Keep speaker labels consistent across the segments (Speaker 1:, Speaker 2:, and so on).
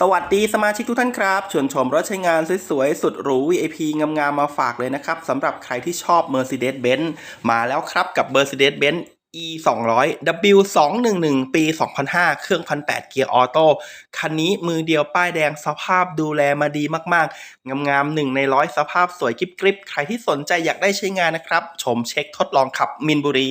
Speaker 1: สวัสดีสมาชิกทุกท่านครับชวนชมรถใช้งานสวยๆ สุดหรู VIP งามๆมาฝากเลยนะครับสำหรับใครที่ชอบ Mercedes-Benz มาแล้วครับกับ Mercedes-Benz E 2 0 0 W 2 1 1ปี 2005 เครื่อง 1,800 เกียร์ออโต้ คันนี้มือเดียวป้ายแดงสภาพดูแลมาดีมากๆ งามๆหนึ่งในร้อยสภาพสวยกริบๆใครที่สนใจอยากได้ใช้งานนะครับ ชมเช็คทดลองขับมินบุรี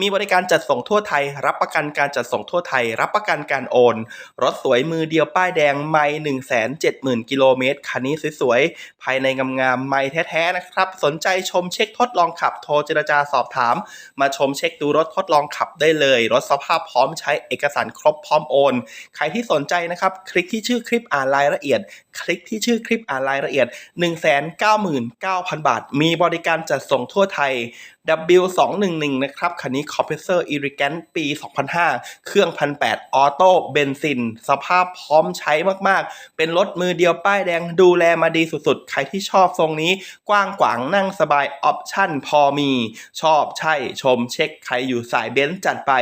Speaker 1: มีบริการจัดส่งทั่วไทย รับประกันการจัดส่งทั่วไทย รับประกันการโอน รถสวยมือเดียวป้ายแดงไม่หนึ่งแสนเจ็ดหมื่นกิโลเมตร คันนี้สวยๆ ภายในงามๆไม่แท้ๆนะครับ สนใจชมเช็คทดลองขับ โทรเจรจาสอบถาม มาชมเช็คดูรถทดลองขับได้เลย รถสภาพพร้อมใช้เอกสารครบพร้อมโอน ใครที่สนใจนะครับ คลิกที่ชื่อคลิปอ่านรายละเอียด คลิกที่ชื่อคลิปอ่านรายละเอียด 199,000 บาท มีบริการจัดส่งทั่วไทย W 2 1 1 นะครับคันนี้ Compressor Irrigant ปี 2005 เครื่อง 1,800 ออโต้เบนซิน สภาพพร้อมใช้มากๆ เป็นรถมือเดียวป้ายแดงดูแลมาดีสุดๆ ใครที่ชอบทรงนี้ กว้างขวางนั่งสบายออปชั่นพอมี ชอบใช่ชมเช็คใครอยู่สายเบนซ์จัดไป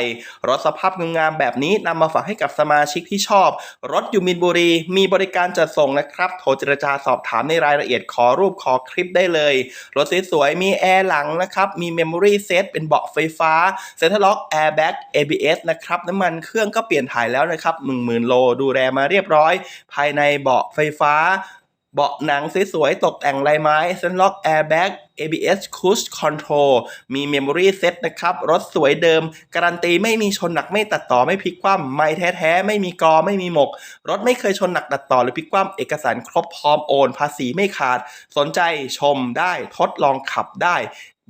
Speaker 1: รถสภาพงามๆแบบนี้นำมาฝากให้กับสมาชิกที่ชอบ รถอยู่มินบุรี มีบริการจัดส่งนะครับ โทรเจรจาสอบถามในรายละเอียดขอรูปขอคลิปได้เลย รถสวยๆมีแอร์หลังนะครับมีเมมโมรี่เซตเป็นเบาะไฟฟ้าเซ็นทรัลล็อกแอร์แบ็ก ABS นะครับน้ำมันเครื่องก็เปลี่ยนถ่ายแล้วนะครับ1 0,000 โลดูแลมาเรียบร้อย ภายในเบาะไฟฟ้าเบาะหนังสวยๆ ตกแต่งลายไม้เซ็นล็อกแอร์แบ็ก ABS Cruise Control มี Memory Set นะครับ รถสวยเดิม การันตีไม่มีชนหนักไม่ตัดต่อไม่พลิกคว่ำไม่แท้ๆ ไม่มีกอไม่มีหมก รถไม่เคยชนหนักตัดต่อหรือพลิกคว่ำเอกสารครบพร้อมโอน ภาษีไม่ขาด สนใจชมได้ทดลองขับได้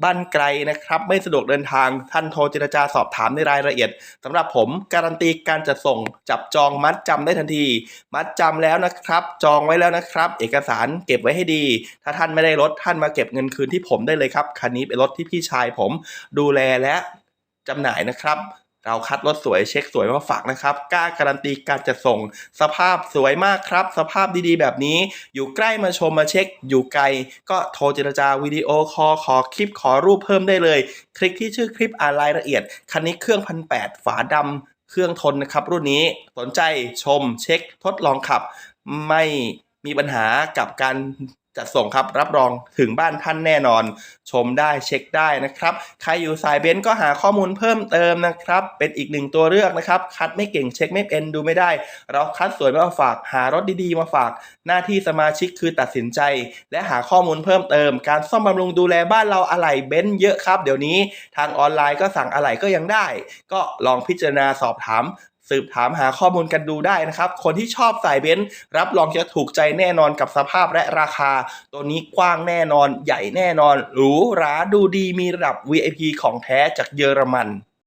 Speaker 1: บ้านไกลนะครับไม่สะดวกเดินทางท่านโทรเจรจาสอบถามในรายละเอียดสำหรับผมการันตีการจัดส่งจับจองมัดจำได้ทันที มัดจำแล้วนะครับ จองไว้แล้วนะครับ เอกสารเก็บไว้ให้ดี ถ้าท่านไม่ได้รถท่านมาเก็บเงินคืนที่ผมได้เลยครับคันนี้เป็นรถที่พี่ชายผมดูแลและจำหน่ายนะครับ เราคัดรถสวยเช็คสวยมาฝากนะครับ กล้าการันตีการจัดส่ง สภาพสวยมากครับ สภาพดีๆ แบบนี้ อยู่ใกล้มาชมมาเช็ค อยู่ไกล ก็โทรเจรจาวิดีโอคอลขอคลิปขอรูปเพิ่มได้เลย คลิกที่ชื่อคลิปอ่านรายละเอียด คันนี้เครื่องพันแปดฝาดำเครื่องทนนะครับ รุ่นนี้สนใจชมเช็คทดลองขับ ไม่มีปัญหากับการ จัดส่งครับรับรองถึงบ้านท่านแน่นอน ชมได้เช็คได้นะครับ ใครอยู่สายเบนซ์ก็หาข้อมูลเพิ่มเติมนะครับ เป็นอีกหนึ่งตัวเลือกนะครับ คัดไม่เก่งเช็คไม่เป็นดูไม่ได้ เราคัดสวยมาฝาก หารถดีๆ มาฝาก หน้าที่สมาชิกคือตัดสินใจ และหาข้อมูลเพิ่มเติม การซ่อมบำรุงดูแลบ้านเราอะไหล่เบนซ์เยอะครับ เดี๋ยวนี้ทางออนไลน์ก็สั่งอะไหล่ก็ยังได้ ก็ลองพิจารณาสอบถาม สืบถามหาข้อมูลกันดูได้นะครับ คนที่ชอบสายเบนซ์รับรองจะถูกใจแน่นอนกับสภาพและราคา ตัวนี้กว้างแน่นอนใหญ่แน่นอนหรูหราดูดีมีระดับ VIP ของแท้จากเยอรมัน